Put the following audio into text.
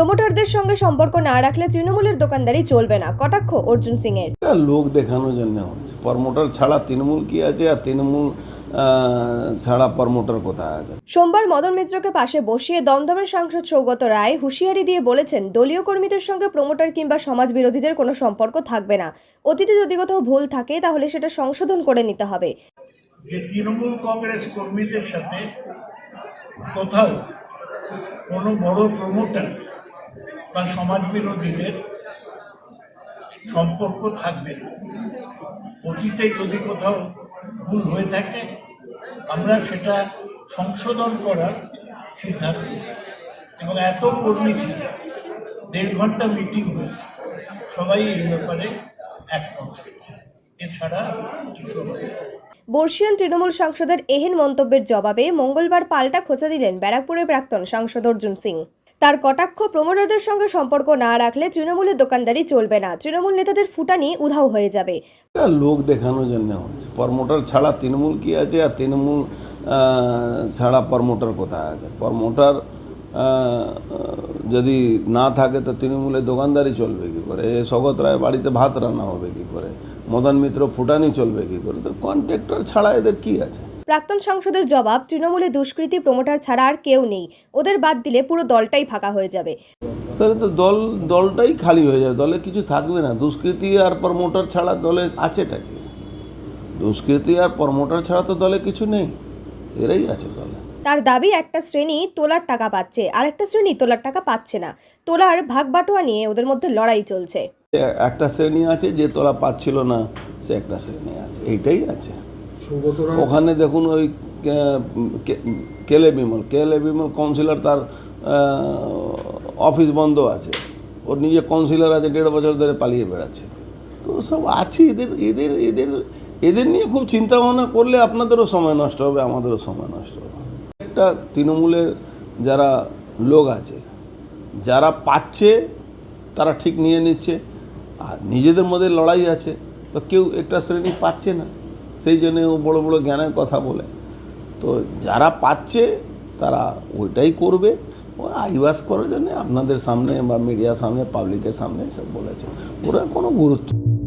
প্রমোটারদের সঙ্গে সম্পর্ক না রাখলে তৃণমূলের দোকানদারি চলবে না। কটাক্ষ অর্জুন সিং এর লোক দেখানোর জন্য হচ্ছে। প্রমোটার ছাড়া তৃণমূল কি আছে আর তৃণমূল ছাড়া প্রমোটার কোথায় আছে? সোমবার মদন মিত্রকে পাশে বসিয়ে দমদমের সাংসদ সৌগত রায় হুঁশিয়ারি দিয়ে বলেছেন দলীয় কর্মীদের সঙ্গে প্রমোটার কিংবা সমাজ বিরোধীদের কোনো সম্পর্ক থাকবে না। অতীতে যদি কোথাও ভুল থাকে তাহলে সেটা সংশোধন করে নিতে হবে। যে তৃণমূল কংগ্রেস কর্মীদের সাথে কোথাও কোনো বড় প্রমোটার বা সমাজ বিরোধীদের সম্পর্ক থাকবে। অতীতে যদি কোথাও ভুল হয়ে থাকে, আমরা সেটা সংশোধন করার সিদ্ধান্ত এবং এত কর্মী ছিল, দেড় ঘণ্টা মিটিং হয়েছে, সবাই এই ব্যাপারে একমত হয়েছে। এছাড়া কিছু বর্ষিয়ান তৃণমূল সাংসদের এহেন মন্তব্যের জবাবে মঙ্গলবার পাল্টা খোঁচা দিলেন ব্যারাকপুরের প্রাক্তন সাংসদ অর্জুন সিং। তার কটাক্ষ প্রমোটারদের সঙ্গে সম্পর্ক না রাখলে তৃণমূলের দোকানদারি চলবে না। তৃণমূল নেতাদের ফুটানি উধাও হয়ে যাবে। লোক দেখানোর জন্য হচ্ছে। প্রমোটার ছাড়া তৃণমূল কি আছে আর তৃণমূল ছাড়া প্রমোটার কোথায় আছে? প্রমোটার যদি না থাকে তো তৃণমূলের দোকানদারি চলবে কি করে? এ সগত রায় বাড়িতে ভাত রান্না হবে কি করে? মদন মিত্র ফুটানি চলবে কি করে? তো কন্ট্রাক্টর ছাড়া এদের কি আছে? প্রাক্তন সাংসদের জবাব তৃণমূলে দুষ্কৃতী প্রমোটার ছাড়া আর কেউ নেই। ওদের বাদ দিলে পুরো দলটাই ফাঁকা হয়ে যাবে। তাহলে তো দল দলটাই খালি হয়ে যাবে। দলে কিছু থাকবে না। দুষ্কৃতি আর প্রমোটার ছাড়া দলে আছেটা কি? দুষ্কৃতি আর প্রমোটার ছাড়া তো দলে কিছু নেই। এরাই আছে দলে। তার দাবি একটা শ্রেণি তোলার টাকা পাচ্ছে আর একটা শ্রেণি তোলার টাকা পাচ্ছে না। তোলার ভাগ বাটোয়া নিয়ে ওদের মধ্যে লড়াই চলছে। একটা শ্রেণি আছে যে তোলা পাচ্ছিল না সে একটা শ্রেণি আছে। এইটাই আছে। ওখানে দেখুন ওই কেলে বিমল কেলে বিমল কাউন্সিলর তার অফিস বন্ধ আছে। ওর নিজে কাউন্সিলর আছে, দেড় বছর ধরে পালিয়ে বেড়াচ্ছে। তো সব আছে, এদের এদের এদের এদের নিয়ে খুব চিন্তা ভাবনা করলে আপনাদেরও সময় নষ্ট হবে, আমাদেরও সময় নষ্ট হবে। একটা তৃণমূলের যারা লোক আছে, যারা পাচ্ছে, তারা ঠিক নিয়ে নিচ্ছে, আর নিজেদের মধ্যে লড়াই আছে, তো কেউ একটা শ্রেণি পাচ্ছে না। সেই জন্য ও বড় বড় জ্ঞানের কথা বলে। তো যারা পাচ্ছে, তারা ওইটাই করবে। ও আইবাস করার জন্যে আপনাদের সামনে বা মিডিয়ার সামনে, পাবলিকের সামনে এসব বলেছে। ওরা কোনো গুরুত্ব